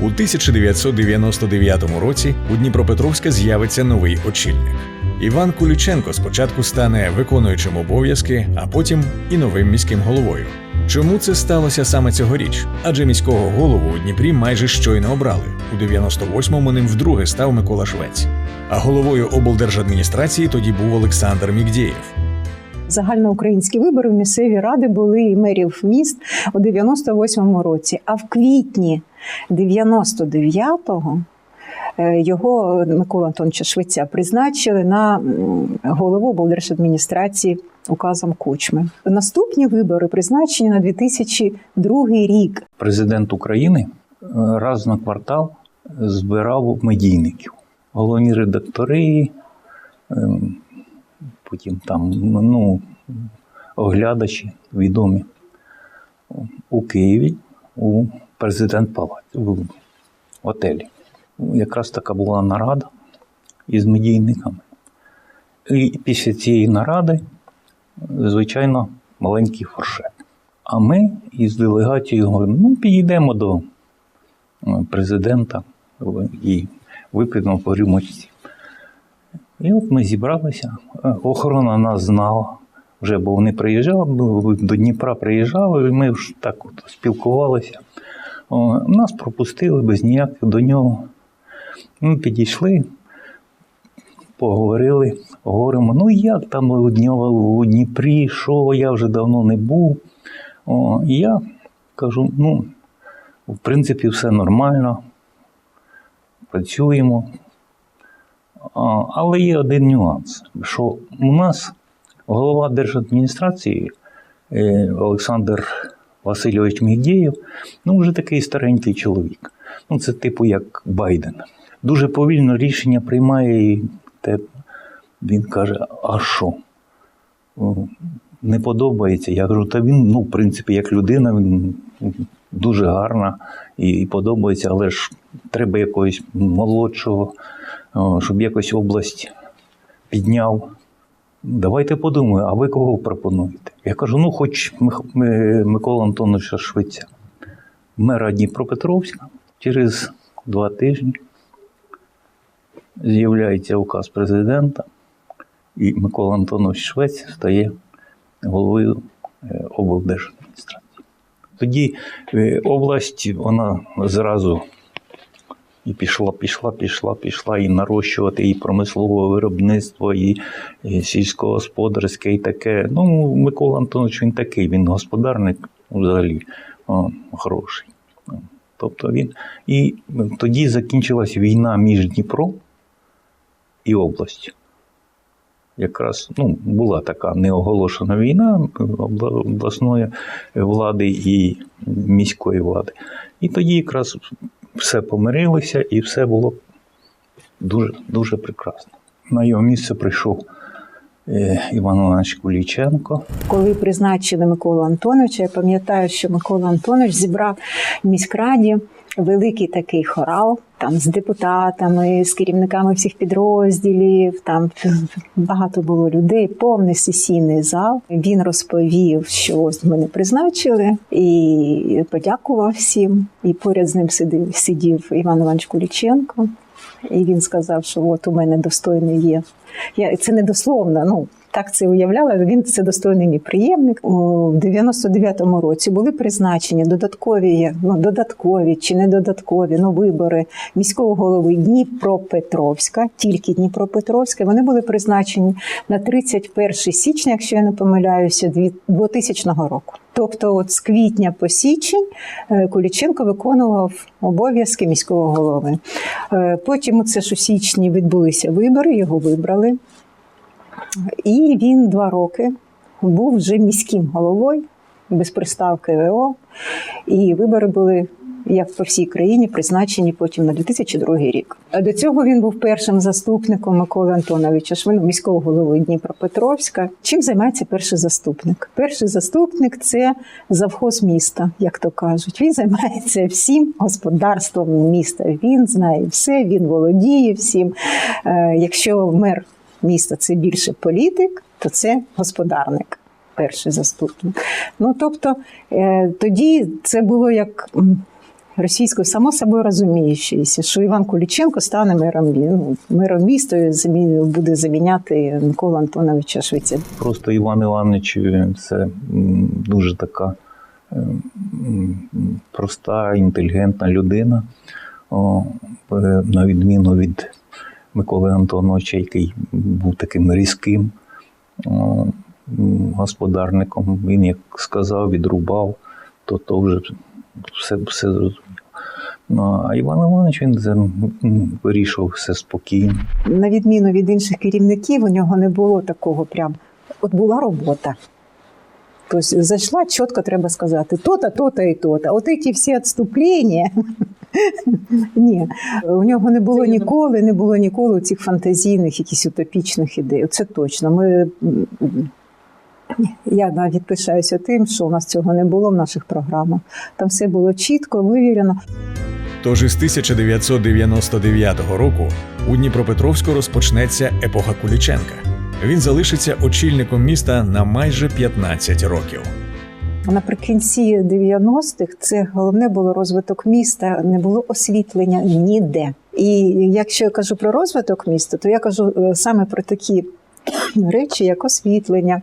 У 1999 році у Дніпропетровська з'явиться новий очільник. Іван Куліченко спочатку стане виконуючим обов'язки, а потім і новим міським головою. Чому це сталося саме цьогоріч? Адже міського голову у Дніпрі майже щойно обрали. У 98-му ним вдруге став Микола Швець. А головою облдержадміністрації тоді був Олександр Мігдєєв. Загальноукраїнські вибори в місцеві ради були і мерів міст у 98-му році. А в квітні 99-го е, його Микола Антоновича Швеця призначили на голову облдержадміністрації указом Кучми. Наступні вибори призначені на 2002 рік. Президент України е, раз на квартал збирав медійників. Головні редактори, ем, потім там ну, оглядачі відомі у Києві у президент Палаці в готелі. Якраз така була нарада із медійниками. І після цієї наради, звичайно, маленький форшет. А ми із делегацією говоримо, ну, підійдемо до президента і вип'ємо по рюмочці. І от ми зібралися. Е, Охорона нас знала вже, бо вони приїжджали, до Дніпра приїжджали, і ми ж так от спілкувалися. Нас пропустили без ніяких до нього. Ми підійшли, поговорили, говоримо, ну як там у Дніпрі, що я вже давно не був. О, і я кажу: ну, в принципі, все нормально, працюємо. Але є один нюанс, що у нас голова держадміністрації е, Олександр Васильович Мігдєєв, ну, вже такий старенький чоловік. Ну, це типу як Байден. Дуже повільно рішення приймає і те, він каже: а що? Не подобається. Я кажу, та він, ну, в принципі, як людина, він дуже гарна і, подобається, але ж треба якогось молодшого, щоб якось область підняв. Давайте подумаємо, а ви кого пропонуєте? Я кажу, ну, хоч Микола Антоновича Швеця, мера Дніпропетровська, через два тижні з'являється указ президента, і Микола Антонович Швець стає головою е, облдержадміністрації. Тоді е, область вона зразу і пішла, пішла, пішла, пішла і нарощувати і промислове виробництво, і, і сільськогосподарське, і таке. Ну, Микола Антонович він такий, він господарник взагалі о, хороший. Тобто він. І тоді закінчилась війна між Дніпром і областю. Якраз ну, була така неоголошена війна обласної влади і міської влади. І тоді якраз все помирилися, і все було дуже, дуже прекрасно. На його місце прийшов е, Іван Іванович Куліченко. Коли призначили Миколу Антоновича, я пам'ятаю, що Микола Антонович зібрав в міськраді великий такий хорал, там з депутатами, з керівниками всіх підрозділів. Там багато було людей, повний сесійний зал. Він розповів, що ось мене призначили, і подякував всім. І поряд з ним сидів, сидів Іван Іванович Куліченко. І він сказав, що от у мене достойний є. Я це не дословно, ну так це уявляла. Він це достойний мій приємник. У 99-му році були призначені додаткові, ну додаткові чи не додаткові ну, вибори міського голови Дніпропетровська, тільки Дніпропетровська. Вони були призначені на 31 січня, якщо я не помиляюся, 2000 року. Тобто, от з квітня по січень е, Куліченко виконував обов'язки міського голови. Е, Потім це ж у січні відбулися вибори, його вибрали. І він два роки був вже міським головою без приставки ВО. І вибори були, як по всій країні, призначені потім на 2002 рік. А до цього він був першим заступником Миколи Антоновича Швину, міського голови Дніпропетровська. Чим займається перший заступник? Перший заступник це завхоз міста, як то кажуть. Він займається всім господарством міста. Він знає все, він володіє всім. Е, Якщо мер міста це більше політик, то це господарник, перший заступник. Ну тобто е, тоді це було як. російською, само собою розуміючися, що Іван Куліченко стане мером, ну, мером міста і буде заміняти Миколу Антоновича Швеця. Просто Іван Іванович це дуже така е, проста, інтелігентна людина, е, на відміну від Миколи Антоновича, який був таким різким господарником. Він, як сказав, відрубав, то, то вже все, все зрозуміло. Ну, а Іван Іванович він вирішував все спокійно. На відміну від інших керівників, у нього не було такого прям. От була робота. Тобто зайшла, чітко треба сказати, то-то, то-то і то-то. От ці всі відступлення. Ні, у нього не було ніколи, не було ніколи цих фантазійних, якихось утопічних ідей. Це точно. Ми, я навіть пишаюся тим, що у нас цього не було в наших програмах. Там все було чітко, вивірено. Тож із 1999 року у Дніпропетровську розпочнеться епоха Куліченка. Він залишиться очільником міста на майже 15 років. Наприкінці 90-х це головне було розвиток міста, не було освітлення ніде. І якщо я кажу про розвиток міста, то я кажу е, саме про такі речі, як освітлення.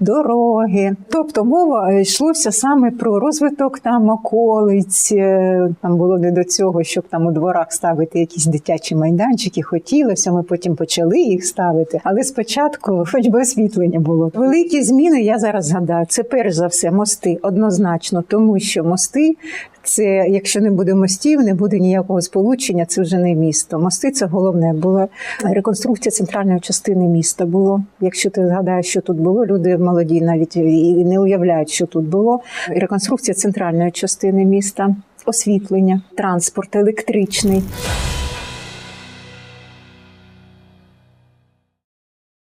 Дороги, тобто мова йшлося саме про розвиток там околиць. е, Там було не до цього, щоб там у дворах ставити якісь дитячі майданчики. Хотілося, ми потім почали їх ставити. Але спочатку, хоч би освітлення було. Великі зміни я зараз згадаю. Це перш за все мости однозначно, тому що мости це якщо не буде мостів, не буде ніякого сполучення. Це вже не місто. Мости це головне. Була реконструкція центральної частини міста. Було. Якщо ти згадаєш, що тут було, люди молоді навіть і не уявляють, що тут було. Реконструкція центральної частини міста, освітлення, транспорт електричний.